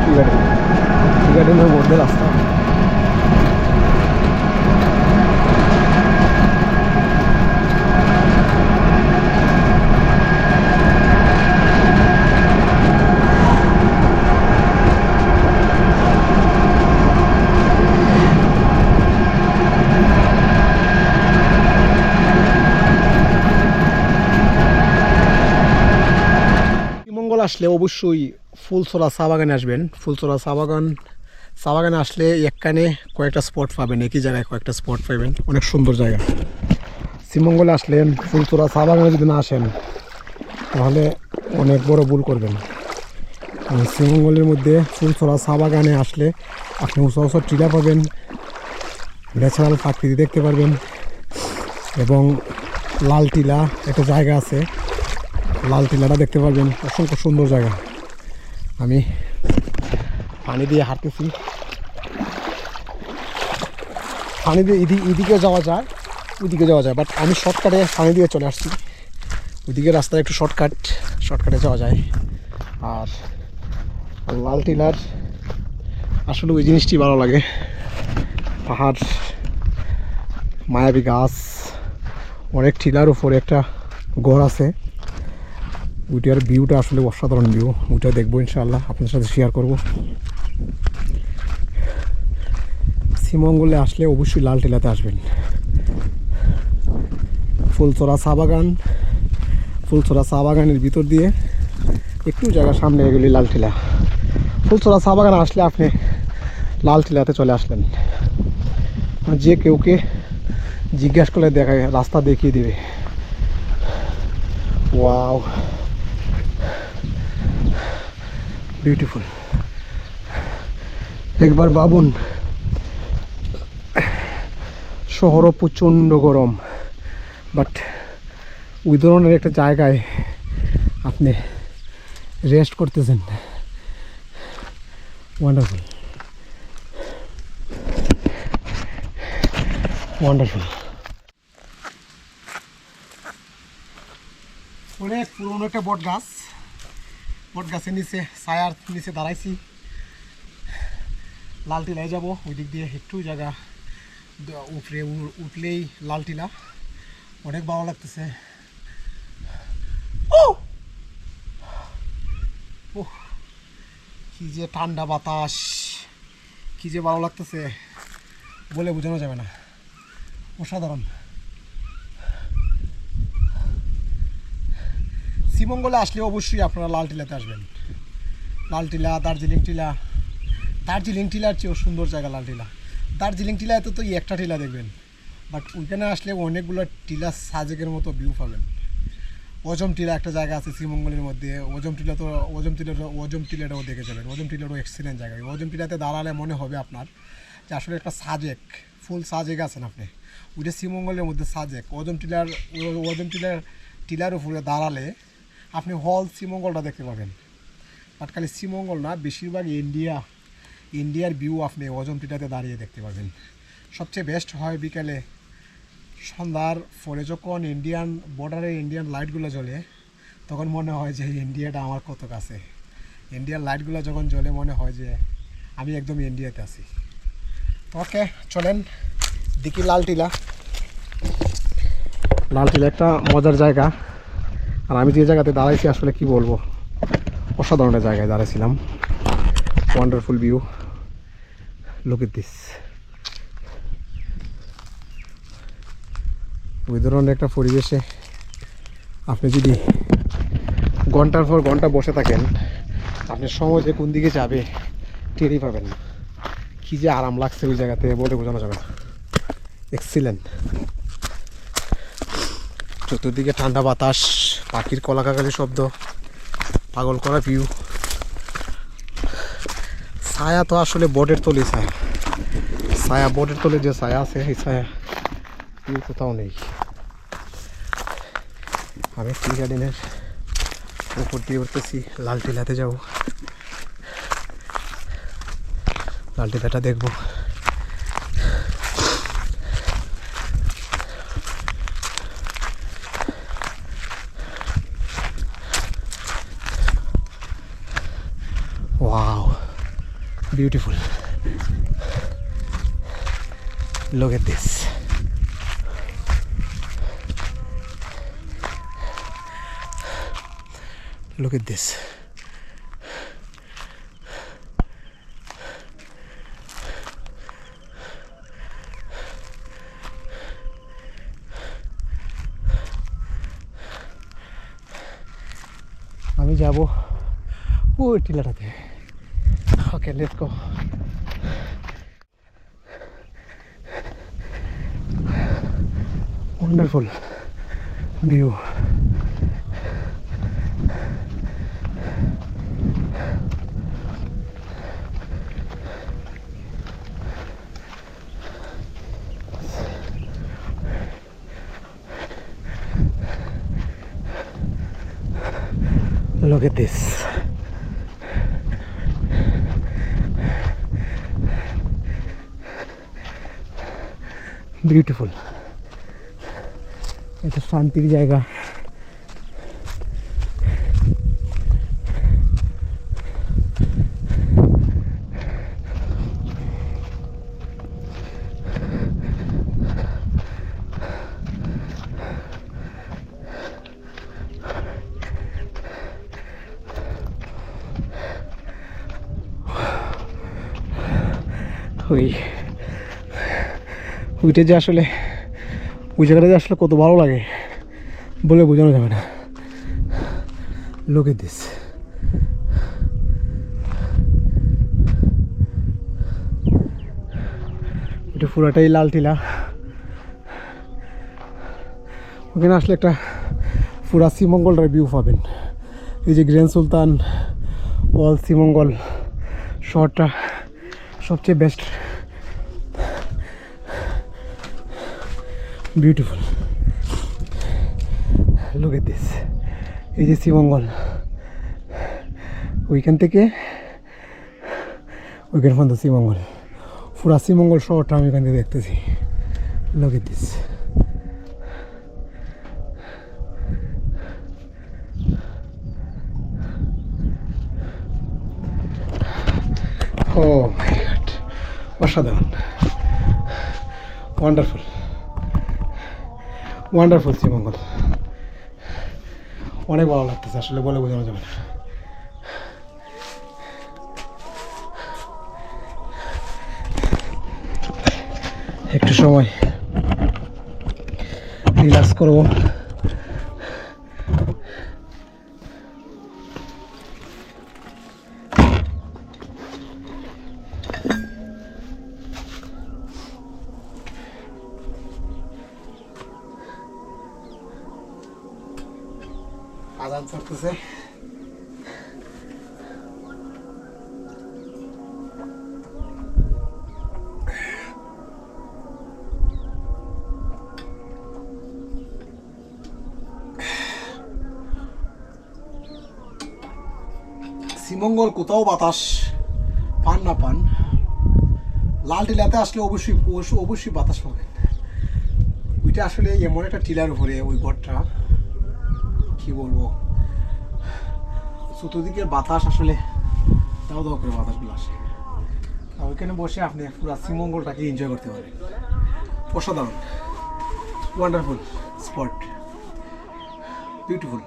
All tree garden all tree garden tree গার্ডেনের মধ্যে রাস্তা মঙ্গল আসলে অবশ্যই ফুলছড়া চা বাগানে আসবেন। ফুলছড়া চা বাগান, চা বাগানে আসলে একখানে কয়েকটা স্পট পাবেন, একই জায়গায় কয়েকটা স্পট পাবেন। অনেক সুন্দর জায়গা। শ্রীমঙ্গলে আসলেন ফুলছড়া চা বাগানে যদি না আসেন, তাহলে অনেক বড় ভুল করবেন। কারণ শ্রীমঙ্গলের মধ্যে ফুলছড়া চা বাগানে আসলে আপনি উঁচা উঁচা টিলা পাবেন, ন্যাচারাল প্রাকৃতি দেখতে পারবেন এবং লাল টিলা একটা জায়গা আছে, লাল টিলাটা দেখতে পারবেন। অসংখ্য সুন্দর জায়গা। আমি পানি দিয়ে হাঁটতেছি। পানি দিয়ে এদিকে এদিকে যাওয়া যায় ওইদিকে যাওয়া যায় বাট আমি শর্টকাটে পানি দিয়ে চলে আসছি। ওইদিকে রাস্তায় একটু শর্টকাট শর্টকাটে যাওয়া যায়। আর লাল টিলার, আসলে ওই জিনিসটি ভালো লাগে। পাহাড়, মায়াবী গাছ, অনেক টিলার উপরে একটা গড় আছে। ওইটার ভিউটা আসলে অসাধারণ ভিউ। ওইটা দেখব ইনশাআল্লাহ আপনার সাথে শেয়ার করব। শ্রীমঙ্গলে আসলে অবশ্যই লাল টিলাতে আসবেন। ফুলচড়া চা বাগান ফুলচড়া চা বাগানের ভিতর দিয়ে একটু জায়গা সামনে এগুলি লাল টিলা। ফুলচড়া চা বাগান আসলে আপনি লাল টিলাতে চলে আসলেন। যে কেউকে জিজ্ঞাসা করলে দেখায়, রাস্তা দেখিয়ে দেবে। ওয়াও। বিউটিফুল একবার ভাবুন, শহরও প্রচণ্ড গরম বাট ওই ধরনের একটা জায়গায় আপনি রেস্ট করতেছেন। ওয়ান্ডারফুল ওয়ান্ডারফুল অনেক পুরনো একটা বট গাছ বট গাছের নিচে, ছায়ার নিচে দাঁড়াইছি। লাল টিলায় যাব ওই দিক দিয়ে একটু জায়গা উপরে উঠলেই লাল টিলা। অনেক ভালো লাগতেছে! উহ! কি যে ঠান্ডা বাতাস, কি যে ভালো লাগতেছে। বলে বোঝানো যাবে না। অসাধারণ। শ্রীমঙ্গলে আসলে অবশ্যই আপনারা লাল টিলাতে আসবেন। লাল টিলা, দার্জিলিং টিলা। দার্জিলিং টিলার চেয়েও সুন্দর জায়গা লাল টিলা। দার্জিলিং টিলাতে তো এই একটা টিলা দেখবেন। বাট ওইখানে আসলে অনেকগুলো টিলা সাজেকের মতো ভিউ পাবেন। অজম টিলা একটা জায়গা আছে শ্রীমঙ্গলের মধ্যে। অজম টিলা তো অজম টিলা অজম টিলাটাও দেখে যাবেন। অজম টিলারও এক্সিলেন্ট জায়গা। অজম টিলাতে দাঁড়ালে মনে হবে আপনার যে আসলে একটা সাজেক, ফুল সাজেক আছেন আপনি। ওইটা শ্রীমঙ্গলের মধ্যে সাজেক। অজম টিলার অজম টিলার টিলার উপরে দাঁড়ালে আপনি হল শ্রীমঙ্গলটা দেখতে পাবেন। বাট খালি শ্রীমঙ্গল না, বেশিরভাগ ইন্ডিয়া, ইন্ডিয়ার ভিউ আপনি অজম টিলাতে দাঁড়িয়ে দেখতে পাবেন। সবচেয়ে বেস্ট হয় বিকালে সন্ধ্যার পরে যখন ইন্ডিয়ান বর্ডারে ইন্ডিয়ান লাইটগুলো জ্বলে, তখন মনে হয় যে ইন্ডিয়াটা আমার কত কাছে। ইন্ডিয়ান লাইটগুলো যখন জ্বলে, মনে হয় যে আমি একদম ইন্ডিয়াতে আছি। ওকে চলেন দিকি লাল টিলা। লাল টিলা একটা মজার জায়গা। আর আমি যে জায়গাতে দাঁড়াইছি আসলে কি বলব? অসাধারণ জায়গায় দাঁড়াইছিলাম। Wonderful view look it this ওই ধরনের একটা পরিবেশে আপনি যদি ঘণ্টার পর ঘণ্টা বসে থাকেন, আপনি সময় যে কোন দিকে যাবে টেরই পাবেন না। কী যে আরাম লাগছে ওই জায়গাতে বলে বোঝানো যাবে না। এক্সিলেন্ট চতুর্দিকে ঠান্ডা বাতাস। পাখির কলাকাকালি শব্দ, পাগল করা ভিউ ছায়া তো আসলে বোর্ডের তলে ছায়া। ছায়া বোর্ডের তলে যে ছায়া আছে, সেই ছায়া ভিউ কোথাও নেই। আমি টি গার্ডেনের উপর দিয়ে উঠতেছি, লাল টিলাতে যাব। লাল টিলাটা দেখব। Beautiful. Look at this. Look at this. আমি যাব ওই টিলাটাতে Okay, let's go. Wonderful view. Look at this. Beautiful এটা শান্তির জায়গা ওই ওইটা যে আসলে, ওই জায়গাটা যে আসলে কত ভালো লাগে বলে বোঝানো যাবে না। লোক দিস এটা পুরাটাই লাল টিলা। ওখানে আসলে একটা পুরা শ্রীমঙ্গলটার ভিউ পাবেন। এই যে গ্র্যান্ড সুলতান ওয়াল শ্রীমঙ্গল শহরটা সবচেয়ে best beautiful look at this এই যে শ্রীমঙ্গল ওইখান থেকে ওইখান পর্যন্ত শ্রীমঙ্গল পুরা শ্রীমঙ্গল শহরটা আমি এখান থেকে দেখতেছি। দিস ও মাই গড অসাধারণ। ওয়ান্ডারফুল ওয়ান্ডারফুল শ্রীমঙ্গল অনেক ভালো লাগতেছে আসলে বলে বোঝানো যাবে না। একটু সময় রিল্যাক্স করব। আজান চলতেছে শ্রীমঙ্গল কোথাও বাতাস পান না পান, লাল টিলাতে আসলে অবশ্যই অবশ্যই বাতাস পাবেন। ওইটা আসলে এমন একটা টিলার উপরে, ওই ঘরটা কি বলব? চতুর্দিকের বাতাস আসলে দাও দাও করে বাতাসগুলো আসে। আর ওইখানে বসে আপনি পুরো শ্রীমঙ্গলটাকে এনজয় করতে পারেন। অসাধারণ। ওয়ান্ডারফুল স্পট বিউটিফুল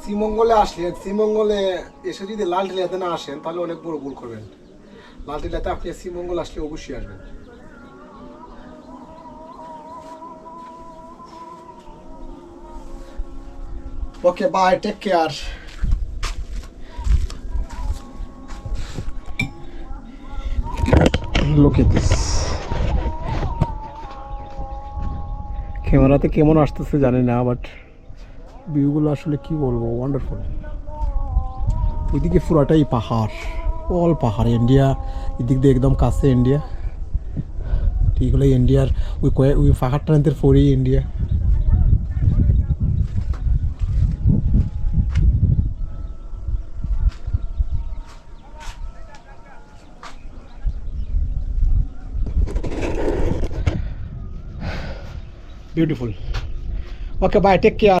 শ্রীমঙ্গলে আসলে, শ্রীমঙ্গলে এসে যদি লাল টিলাতে না আসেন, তাহলে অনেক বড় ভুল করবেন। লাল টিলাতে আপনি শ্রীমঙ্গল আসলে অবশ্যই আসবেন। Okay bye take care look this ক্যামেরাতে কেমন আসতেছে জানি না বাট ভিউগুলো আসলে কি বলব ওয়ান্ডারফুল ওইদিকে পুরাটাই পাহাড়। অল পাহাড় ইন্ডিয়া এদিক দিয়ে একদম কাছে ইন্ডিয়া ঠিক হলো ইন্ডিয়ার ওই কয়ে ওই পাহাড়টার পরেই India beautiful okay bye take care